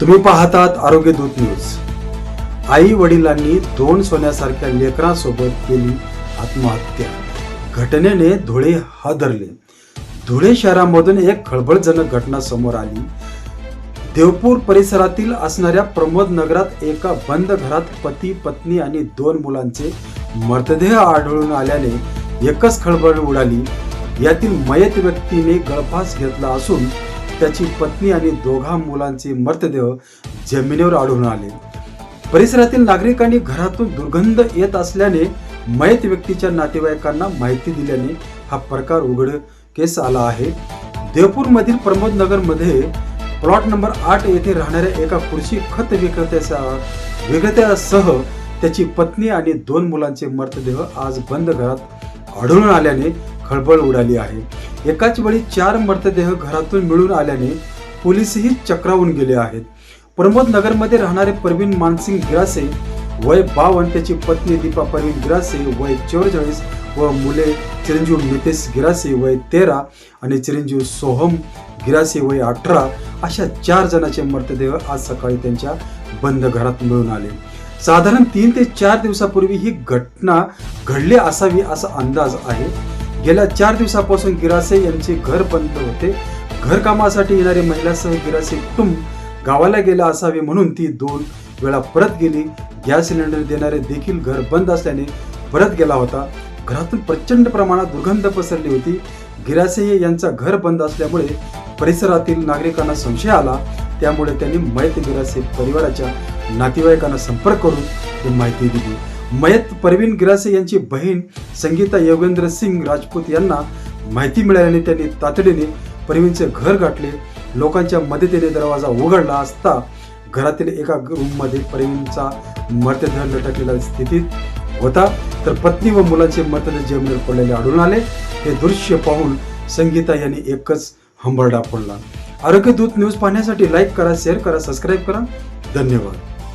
तुम्ही पाहतात आरोग्य दूत न्यूज. आई वडिलांनी दोन सोन्यासारख्या लेकरांसोबत केली आत्महत्या. घटनेने धुळे हादरले. धुळे शहरामधून एक खळबळजनक घटना समोर आली. देवपूर परिसरातील असणाऱ्या प्रमोद नगरात एका बंद घरात पती पत्नी आणि दोन मुलांचे मृतदेह आढळून आल्याने एकच खळबळ उडाली. यातील मयत व्यक्तीने गळफास घेतला असून त्याची पत्नी आणि दोघा मुलांचे मृतदेह जमिनीवर आढळून आले. परिसरातील नागरिकांनी घरातून दुर्गंध येत असल्याने मयत व्यक्तीच्या नातेवाईकांना माहिती दिल्याने हा प्रकार उघड केस आला आहे. देवपूर मधील प्रमोद नगरमध्ये प्लॉट नंबर आठ येथे राहणाऱ्या एका कृषी खत विक्रेत्याचा विक्रेत्यासह त्याची पत्नी आणि दोन मुलांचे मृतदेह आज बंद घरात आढळून आल्याने खळबळ उडाली आहे. एकाच वेळी चार मृतदेह घरातून मिळून आल्याने पोलीसही चक्रावून गेले आहेत. प्रमोद नगरमध्ये राहणारे प्रवीण मानसिंग गिरासे वय बावन त्याची पत्नी दीपा परवीन गिरासे वय चौवेचाळीस व मुले चिरंजीव नितेश गिरासे वय तेरा आणि चिरंजीव सोहम गिरासे वय अठरा अशा चार जणांचे मृतदेह आज सकाळी त्यांच्या बंद घरात मिळून आले. साधारण तीन ते चार दिवसापूर्वी ही घटना घडली असावी असा अंदाज आहे. गेल्या चार दिवसापासून गिरासे यांचे घर बंद होते. घरकामासाठी येणारी महिलासह गिरासे कुटुंब गावाला गेला असावे म्हणून ती दोन वेळा परत गेली. गॅस सिलेंडर देणारे देखील घर बंद असल्याने परत गेला होता. घरातून प्रचंड प्रमाणात दुर्गंध पसरली होती. गिरासे यांचा घर बंद असल्यामुळे परिसरातील नागरिकांना संशय आला त्यामुळे त्यांनी मयत गिरासे परिवाराच्या नातेवाईकांना संपर्क करून ही माहिती दिली. मयत परवीन गिरासे यांची बहीण संगीता योगेंद्र सिंग राजपूत यांना माहिती मिळाल्याने त्यांनी तातडीने परवीनचे घर गाठले. लोकांच्या मदतीने दरवाजा उघडला असता घरातील एका रूममध्ये परवीनचा मृतदेह लटकलेला स्थितीत होता. तर पत्नी व मुलांचे मृतदेह जमिनीवर पडलेले आढळून आले. हे दृश्य पाहून संगीता यांनी एकच हंबरडा फोडला. आरोग्य दूत न्यूज पाहण्यासाठी लाईक करा शेअर करा सबस्क्राईब करा. धन्यवाद.